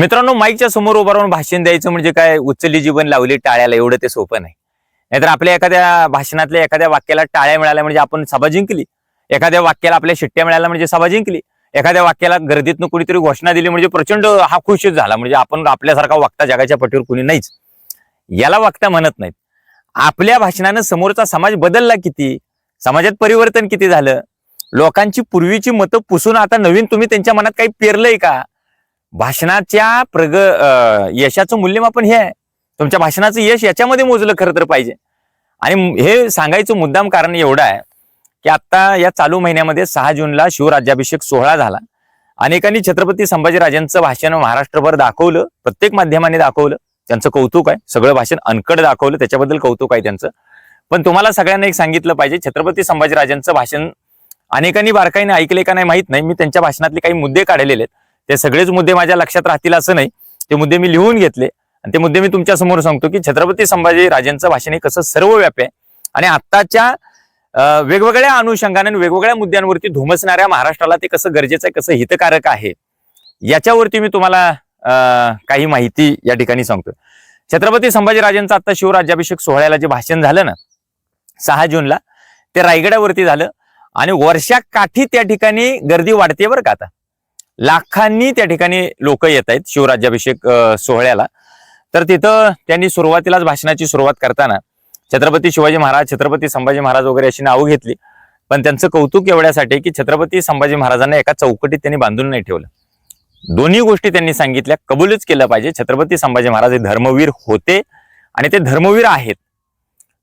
मित्रांनो माईकच्या समोर उभं राहून भाषण द्यायचं म्हणजे काय? उचलली जीवन लावली टाळ्याला एवढं ते सोपं नाही. नाहीतर आपल्या एखाद्या भाषणातल्या एखाद्या वाक्याला टाळ्या मिळाल्या म्हणजे आपण सभा जिंकली. एखाद्या वाक्याला आपल्या शिट्ट्या मिळाल्या म्हणजे सभा जिंकली. एखाद्या वाक्याला गर्दीतनं कुणीतरी घोषणा दिली म्हणजे प्रचंड हा खुशच झाला म्हणजे आपण आपल्यासारखा वक्ता जगाच्या पटीवर कुणी नाहीच. याला वक्ता म्हणत नाहीत. आपल्या भाषणानं समोरचा समाज बदलला किती? समाजात परिवर्तन किती झालं? लोकांची पूर्वीची मतं पुसून आता नवीन तुम्ही त्यांच्या मनात काही पेरलंय का? भाषणाच्या प्रग अं, यशाचं मूल्यमापन हे आहे. तुमच्या भाषणाचं यश याच्यामध्ये मोजलं खरं तर पाहिजे. आणि हे सांगायचं मुद्दाम कारण एवढं आहे की आता या चालू महिन्यामध्ये सहा जूनला शिवराज्याभिषेक सोहळा झाला. अनेकांनी छत्रपती संभाजीराजांचं भाषण महाराष्ट्रभर दाखवलं प्रत्येक माध्यमाने दाखवलं. त्यांचं कौतुक आहे सगळं भाषण अनकड दाखवलं त्याच्याबद्दल कौतुक आहे त्यांचं. पण तुम्हाला सगळ्यांना एक सांगितलं पाहिजे छत्रपती संभाजीराजांचं भाषण अनेकांनी बारकाईने ऐकले का नाही माहीत नाही. मी त्यांच्या भाषणातले काही मुद्दे काढलेले आहेत. ते सगळेच मुद्दे माझ्या लक्षात राहतील असं नाही. ते मुद्दे मी लिहून घेतले. आणि ते मुद्दे मी तुमच्यासमोर सांगतो की छत्रपती संभाजी राजांचं भाषण हे कसं सर्वव्यापी आहे. आणि आत्ताच्या वेगवेगळ्या अनुषंगाने वेगवेगळ्या मुद्द्यांवरती धुमसणाऱ्या महाराष्ट्राला ते कसं गरजेचं आहे कसं हितकारक आहे याच्यावरती मी तुम्हाला काही माहिती या ठिकाणी सांगतो छत्रपती संभाजीराजांचं आता शिवराज्याभिषेक सोहळ्याला जे भाषण झालं ना सहा जूनला ते रायगडावरती झालं. आणि वर्षा काठी त्या ठिकाणी गर्दी वाढते बरं का आता. लाखांनी त्या ठिकाणी लोक येत आहेत शिवराज्याभिषेक सोहळ्याला. तर तिथं त्यांनी सुरुवातीलाच भाषणाची सुरुवात करताना छत्रपती शिवाजी महाराज छत्रपती संभाजी महाराज वगैरे अशी नावं घेतली. पण त्यांचं कौतुक एवढ्यासाठी की छत्रपती संभाजी महाराजांना एका चौकटीत त्यांनी बांधून नाही ठेवलं. दोन्ही गोष्टी त्यांनी सांगितल्या कबूलच केलं पाहिजे. छत्रपती संभाजी महाराज हे धर्मवीर होते आणि ते धर्मवीर आहेत.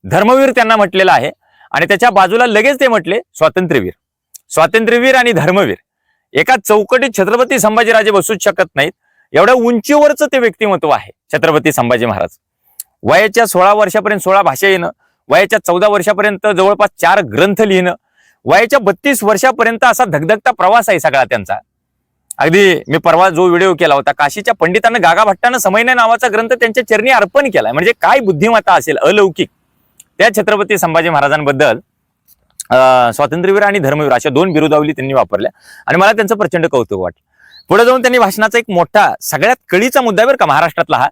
धर्मवीर त्यांना म्हटलेलं आहे आणि त्याच्या बाजूला लगेच ते म्हटले स्वातंत्र्यवीर. स्वातंत्र्यवीर आणि धर्मवीर. एका चौकटीत छत्रपती संभाजीराजे बसूच शकत नाहीत. एवढ्या उंचीवरचं ते व्यक्तिमत्व आहे छत्रपती संभाजी महाराज. वयाच्या सोळा वर्षापर्यंत सोळा भाषा येणं वयाच्या चौदा वर्षापर्यंत जवळपास चार ग्रंथ लिहिणं वयाच्या बत्तीस वर्षापर्यंत असा धगधगता प्रवास आहे सगळा त्यांचा. अगदी मी परवा जो व्हिडिओ केला होता काशीच्या पंडितांना गागाभट्टानं समयने नावाचा ग्रंथ त्यांच्या चरणी अर्पण केलाय. म्हणजे काय बुद्धिमत्ता असेल अलौकिक. त्या छत्रपती संभाजी महाराजांबद्दल स्वातंत्र्यवीर आणि धर्मवीर अशा दोन बिरुदावली त्यांनी वापरल्या. आणि मला त्यांचं प्रचंड कौतुक वाटलं. पुढे जाऊन त्यांनी भाषणाचा एक मोठा सगळ्यात कळीचा मुद्दा आहे बरं का महाराष्ट्रातला हा.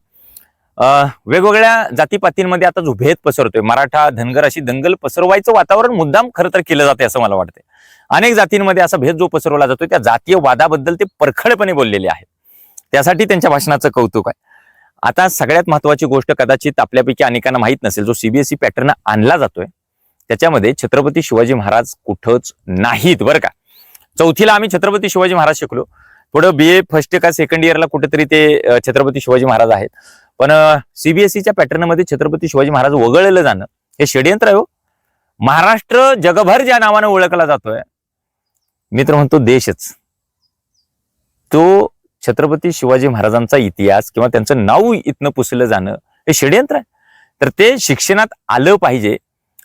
वेगवेगळ्या जातीपातींमध्ये आता जो भेद पसरतोय मराठा धनगर अशी दंगल पसरवायचं वातावरण मुद्दाम खरं तर केलं जाते असं मला वाटतंय. अनेक जातींमध्ये असा भेद जो पसरवला जातो त्या जातीय वादाबद्दल ते परखडपणे बोललेले आहेत. त्यासाठी त्यांच्या भाषणाचं कौतुक आहे. आता सगळ्यात महत्वाची गोष्ट कदाचित आपल्यापैकी अनेकांना माहीत नसेल जो सीबीएसई पॅटर्न आणला जातोय त्याच्यामध्ये छत्रपती शिवाजी महाराज कुठंच नाहीत बरं का? चौथीला आम्ही छत्रपती शिवाजी महाराज शिकलो. पुढं बी ए फर्स्ट का सेकंड इयरला कुठेतरी ते छत्रपती शिवाजी महाराज आहेत. पण सीबीएसईच्या पॅटर्नमध्ये छत्रपती शिवाजी महाराज वगळलं जाणं हे षडयंत्र आहे हो. महाराष्ट्र जगभर ज्या नावानं ओळखला जातोय मित्र म्हणतो देशच. तो छत्रपती शिवाजी महाराजांचा इतिहास किंवा त्यांचं नाव इथनं पुसलं जाणं हे षडयंत्र आहे. तर ते शिक्षणात आलं पाहिजे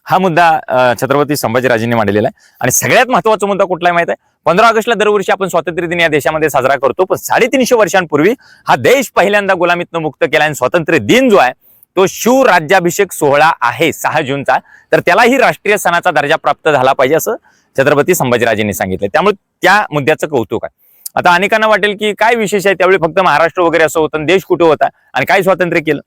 हा मुद्दा छत्रपती संभाजीराजेंनी मांडलेला आहे. आणि सगळ्यात महत्त्वाचा मुद्दा कुठला माहीत आहे? पंधरा ऑगस्टला दरवर्षी आपण स्वातंत्र्य दिन या देशामध्ये साजरा करतो. पण साडेतीनशे वर्षांपूर्वी हा देश पहिल्यांदा गुलामीतनं मुक्त केला आणि स्वातंत्र्य दिन जो आहे तो शिवराज्याभिषेक सोहळा आहे सहा जूनचा. तर त्यालाही राष्ट्रीय सणाचा दर्जा प्राप्त झाला पाहिजे असं छत्रपती संभाजीराजेंनी सांगितलं त्यामुळे त्या मुद्द्याचं कौतुक आहे. आता अनेकांना वाटेल की काय विशेष आहे? त्यावेळी फक्त महाराष्ट्र वगैरे असं होतं आणि देश कुठं होता? आणि काय स्वातंत्र्य केलं?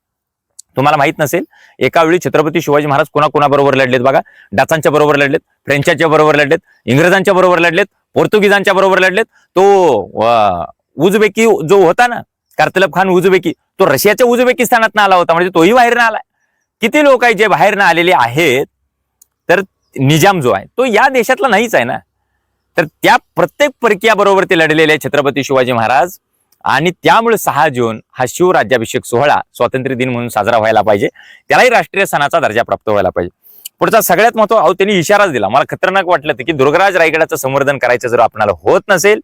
तुम्हाला माहीत नसेल एका वेळी छत्रपती शिवाजी महाराज कोणाकोणाबरोबर लढलेत बघा? डाचांच्या बरोबर लढलेत फ्रेंचाच्या बरोबर लढलेत इंग्रजांच्या बरोबर लढलेत पोर्तुगीजांच्या बरोबर लढलेत. तो उजबेकी उझबेकी जो होता ना कार्तलब खान उझबेकी तो रशियाच्या उझबेकिस्तानात आला होता म्हणजे तोही बाहेर आला किती लोक आहेत जे बाहेर आलेले आहेत तर निजाम जो आहे तो या देशातला नाहीच आहे ना. तर त्या प्रत्येक परकीयाबरोबर ते लढलेले छत्रपती शिवाजी महाराज. आणि त्यामुळे सहा जून हा शिवराज्याभिषेक सोहळा स्वातंत्र्य दिन म्हणून साजरा व्हायला पाहिजे. त्यालाही राष्ट्रीय सणाचा दर्जा प्राप्त व्हायला पाहिजे. पुढचा सगळ्यात महत्त्व अहो त्यांनी इशाराच दिला. मला खतरनाक वाटलं की दुर्गराज रायगडाचं संवर्धन करायचं जर आपणाला होत नसेल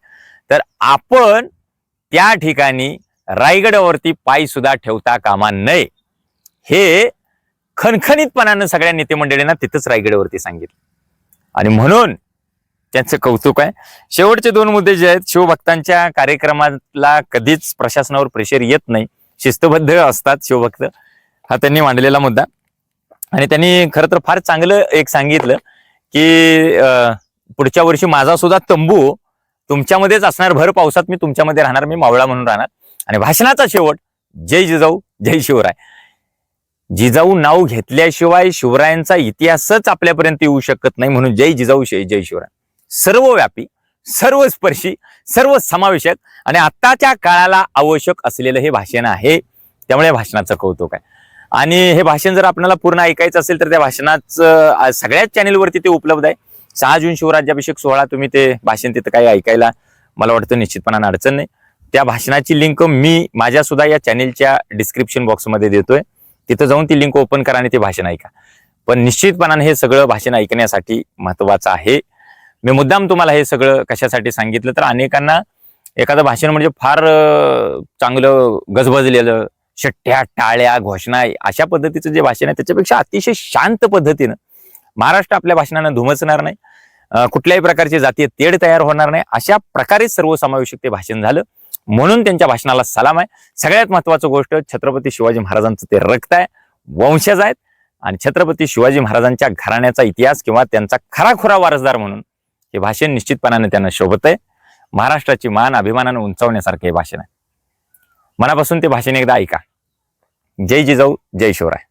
तर आपण त्या ठिकाणी रायगडावरती पाय सुद्धा ठेवता कामा नये. हे खणखणीतपणानं सगळ्या नेते मंडळींना तिथंच रायगडावरती सांगितलं. आणि म्हणून त्यांचं कौतुक आहे. शेवटचे दोन मुद्दे जे आहेत शिवभक्तांच्या कार्यक्रमाला कधीच प्रशासनावर प्रेशर येत नाही. शिस्तबद्ध असतात शिवभक्त. हा त्यांनी मांडलेला मुद्दा. आणि त्यांनी खरं तर फार चांगलं एक सांगितलं की अं, पुढच्या वर्षी माझा सुद्धा तंबू तुमच्यामध्येच असणार. भर पावसात मी तुमच्यामध्ये राहणार. मी मावळा म्हणून राहणार. आणि भाषणाचा शेवट जय जिजाऊ जय शिवराय. जिजाऊ नाव घेतल्याशिवाय शिवरायांचा इतिहासच आपल्यापर्यंत येऊ शकत नाही म्हणून जय जिजाऊ जय शिवराय. सर्वव्यापी सर्वस्पर्शी सर्व समावेशक आणि आत्ताच्या काळाला आवश्यक असलेलं हे भाषण आहे. त्यामुळे भाषणाचं कौतुक आहे. आणि हे भाषण जर आपल्याला पूर्ण ऐकायचं असेल तर त्या भाषणाचं सगळ्याच चॅनेलवरती ते उपलब्ध आहे. सहा जून शिवराज्याभिषेक सोहळा तुम्ही ते भाषण तिथं काही ऐकायला मला वाटतं निश्चितपणानं अडचण नाही. त्या भाषणाची लिंक मी माझ्या सुद्धा या चॅनेलच्या डिस्क्रिप्शन बॉक्समध्ये देतोय. तिथं जाऊन ती लिंक ओपन करा आणि ते भाषण ऐका. पण निश्चितपणाने हे सगळं भाषण ऐकण्यासाठी महत्वाचं आहे. मी मुद्दाम तुम्हाला हे सगळं कशासाठी सांगितलं तर अनेकांना एखादं भाषण म्हणजे फार चांगलं गजबजलेलं शट्ट्या टाळ्या घोषणा अशा पद्धतीचं जे भाषण आहे त्याच्यापेक्षा अतिशय शांत पद्धतीनं महाराष्ट्र आपल्या भाषणानं धुमसणार नाही. कुठल्याही प्रकारची जातीय तेढ तयार होणार नाही. अशा प्रकारे सर्वसमावेशक ते भाषण झालं. म्हणून त्यांच्या भाषणाला सलाम आहे. सगळ्यात महत्वाचं गोष्ट छत्रपती शिवाजी महाराजांचं ते रक्त आहे. वंशज आहेत. आणि छत्रपती शिवाजी महाराजांच्या घराण्याचा इतिहास किंवा त्यांचा खराखुरा वारसदार म्हणून हे भाषण निश्चितपणाने त्यांना शोभत आहे. महाराष्ट्राची मान अभिमानानं उंचावण्यासारखे हे भाषण आहे. मनापासून ते भाषण एकदा ऐका. जय जिजाऊ जय शिवराय.